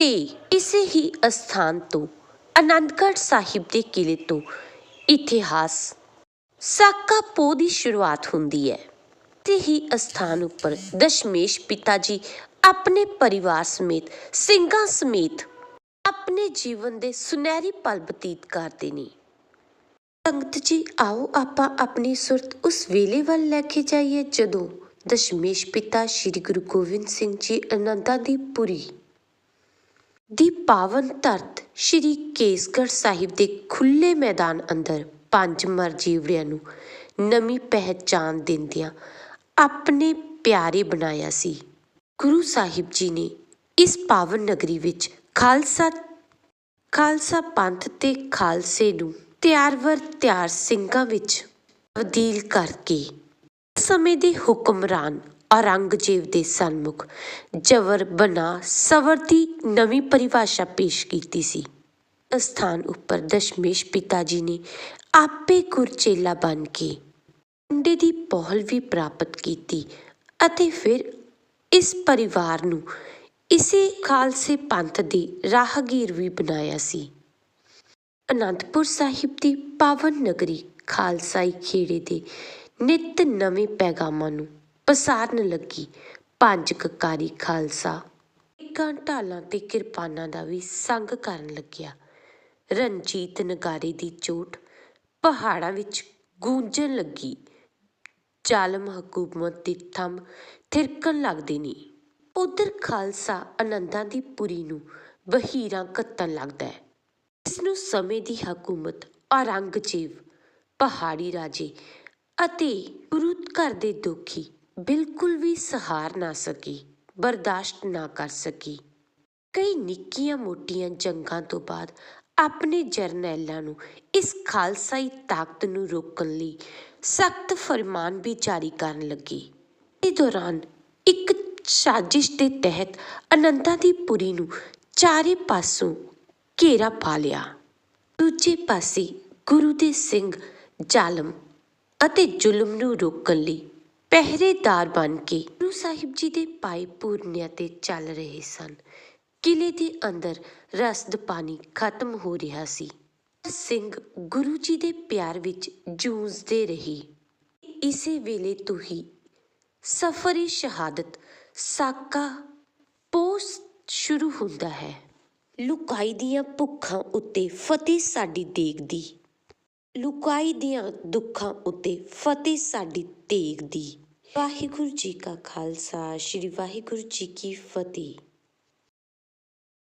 ਤੇ ਇਸੇ ਹੀ ਅਸਥਾਨ ਤੋਂ ਆਨੰਦਗੜ੍ਹ ਸਾਹਿਬ ਦੇ ਕਿਲੇ ਤੋਂ ਇਤਿਹਾਸ ਸਾਕਾ ਪੋਹ ਦੀ ਸ਼ੁਰੂਆਤ ਹੁੰਦੀ ਹੈ। ਤੇ ਹੀ ਅਸਥਾਨ ਉੱਪਰ ਦਸ਼ਮੇਸ਼ ਪਿਤਾ ਜੀ ਆਪਣੇ ਪਰਿਵਾਰ ਸਮੇਤ, ਸਿੰਘਾਂ ਸਮੇਤ ਆਪਣੇ ਜੀਵਨ ਦੇ ਸੁਨਹਿਰੀ ਪਲ ਬਤੀਤ ਕਰਦੇ ਨੇ। ਸੰਗਤ ਜੀ, ਆਓ ਆਪਾਂ ਆਪਣੀ ਸੁਰਤ ਉਸ ਵੇਲੇ ਵੱਲ ਲੈ ਕੇ ਜਾਈਏ ਜਦੋਂ ਦਸ਼ਮੇਸ਼ ਪਿਤਾ ਸ੍ਰੀ ਗੁਰੂ ਗੋਬਿੰਦ ਸਿੰਘ ਜੀ ਅਨੰਦਾਂ ਦੀ ਪੁਰੀ ਦੀ ਪਾਵਨ ਧਰਤ ਸ੍ਰੀ ਕੇਸਗੜ੍ਹ ਸਾਹਿਬ ਦੇ ਖੁੱਲੇ ਮੈਦਾਨ ਅੰਦਰ ਪੰਜ ਮਰ ਨੂੰ ਨਵੀਂ ਪਹਿਚਾਨ ਦਿੰਦਿਆਂ ਆਪਣੇ ਪਿਆਰੇ ਬਣਾਇਆ ਸੀ। ਗੁਰੂ ਸਾਹਿਬ ਜੀ ਨੇ ਇਸ ਪਾਵਨ ਨਗਰੀ ਵਿੱਚ ਖਾਲਸਾ ਖਾਲਸਾ ਪੰਥ ਤੇ ਖਾਲਸੇ ਨੂੰ ਤਿਆਰਵਰ ਤਿਆਰ ਸਿੰਘਾਂ ਵਿੱਚ ਤਬਦੀਲ ਕਰਕੇ ਸਮੇਂ ਦੇ ਹੁਕਮਰਾਨ ਔਰੰਗਜ਼ੇਬ ਦੇ ਸਨਮੁਖ ਜਬਰ ਬਣਾ ਸਵਰ ਦੀ ਨਵੀਂ ਪਰਿਭਾਸ਼ਾ ਪੇਸ਼ ਕੀਤੀ ਸੀ। ਅਸਥਾਨ ਉੱਪਰ ਦਸ਼ਮੇਸ਼ ਪਿਤਾ ਜੀ ਨੇ ਆਪੇ ਗੁਰਚੇਲਾ ਬਣ ਕੇ ਮੁੰਡੇ ਦੀ ਪਹੁਲ ਵੀ ਪ੍ਰਾਪਤ ਕੀਤੀ ਅਤੇ ਫਿਰ ਇਸ ਪਰਿਵਾਰ ਨੂੰ ਇਸੇ ਖਾਲਸੇ ਪੰਥ ਦੇ ਰਾਹਗੀਰ ਵੀ ਬਣਾਇਆ ਸੀ। ਅਨੰਦਪੁਰ ਸਾਹਿਬ ਦੀ ਪਾਵਨ ਨਗਰੀ ਖਾਲਸਾਈ ਖੇੜੇ ਦੇ ਨਿੱਤ ਨਵੇਂ ਪੈਗਾਮਾਂ ਨੂੰ ਪਸਾਰਨ ਲੱਗੀ। ਪੰਜ ਕਕਾਰੀ ਖਾਲਸਾ। ਇੱਕਾਂ ਢਾਲਾਂ ਤੇ ਕਿਰਪਾਨਾਂ ਦਾ ਵੀ ਸੰਗ ਕਰਨ ਲੱਗਿਆ। ਰਣਜੀਤ ਨਗਾਰੇ ਦੀ ਚੋਟ ਪਹਾੜਾਂ ਵਿੱਚ ਗੂੰਜਣ ਲੱਗੀ। ਜ਼ਾਲਮ ਹਕੂਮਤ ਦੀ ਥੰਮ ਥਿਰਕਣ ਲੱਗਦੇ ਨੇ। ਉਧਰ ਖਾਲਸਾ ਆਨੰਦਾਂ ਦੀ ਪੁਰੀ ਨੂੰ ਬਹੀਰਾਂ ਕੱਤਣ ਲੱਗਦਾ ਹੈ। ਇਸ ਨੂੰ ਸਮੇਂ ਦੀ ਹਕੂਮਤ ਔਰੰਗਜ਼ੇਬ, ਪਹਾੜੀ ਰਾਜੇ ਅਤੇ ਗੁਰੂ ਘਰ ਦੇ ਦੋਖੀ ਬਿਲਕੁਲ ਵੀ ਸਹਾਰ ਨਾ ਸਕੀ, ਬਰਦਾਸ਼ਤ ਨਾ ਕਰ ਸਕੀ। ਕਈ ਨਿੱਕੀਆਂ ਮੋਟੀਆਂ ਜੰਗਾਂ ਤੋਂ ਬਾਅਦ ਆਪਣੇ ਜਰਨੈਲਾਂ ਨੂੰ ਇਸ ਖਾਲਸਾਈ ਤਾਕਤ ਨੂੰ ਰੋਕਣ ਲਈ ਸਖਤ ਫਰਮਾਨ ਵੀ ਜਾਰੀ ਕਰਨ ਲੱਗੀ। ਇਸ ਦੌਰਾਨ ਇੱਕ ਸਾਜ਼ਿਸ਼ ਦੇ ਤਹਿਤ ਅਨੰਤਾ ਦੀ ਪੁਰੀ ਨੂੰ ਚਾਰੇ ਪਾਸੋਂ ਘੇਰਾ ਪਾ ਲਿਆ। ਦੂਜੇ ਪਾਸੇ ਗੁਰੂ ਦੇ ਸਿੰਘ ਜ਼ਾਲਮ ਅਤੇ ਜ਼ੁਲਮ ਨੂੰ ਰੋਕਣ ਲਈ ਪਹਿਰੇਦਾਰ ਬਣ ਕੇ ਗੁਰੂ ਸਾਹਿਬ ਜੀ ਦੇ ਪਾਏ ਪੂਰਨਿਆਂ ਤੇ ਚੱਲ ਰਹੇ ਸਨ। ਕਿਲੇ ਦੇ ਅੰਦਰ ਰਸਦ ਪਾਣੀ ਖਤਮ ਹੋ ਰਿਹਾ ਸੀ। ਸਿੰਘ ਗੁਰੂ ਜੀ ਦੇ ਪਿਆਰ ਵਿੱਚ ਜੂਝਦੇ ਰਹੀ। ਇਸੇ ਵੇਲੇ ਤੋਂ ਹੀ ਸਫਰੀ ਸ਼ਹਾਦਤ ਸਾਕਾ ਪੋਸ ਸ਼ੁਰੂ ਹੁੰਦਾ ਹੈ। ਲੁਕਾਈ ਦੀਆਂ ਭੁੱਖਾਂ ਉੱਤੇ ਫਤਿਹ ਸਾਡੀ ਦੇਖਦੀ ਲੁਕਾਈ ਦੀਆਂ ਦੁੱਖਾਂ ਉੱਤੇ ਫਤਿਹ ਸਾਡੀ ਤੇਗ ਦੀ। ਵਾਹਿਗੁਰੂ ਜੀ ਕਾ ਖਾਲਸਾ, ਸ੍ਰੀ ਵਾਹਿਗੁਰੂ ਜੀ ਕੀ ਫਤਿਹ।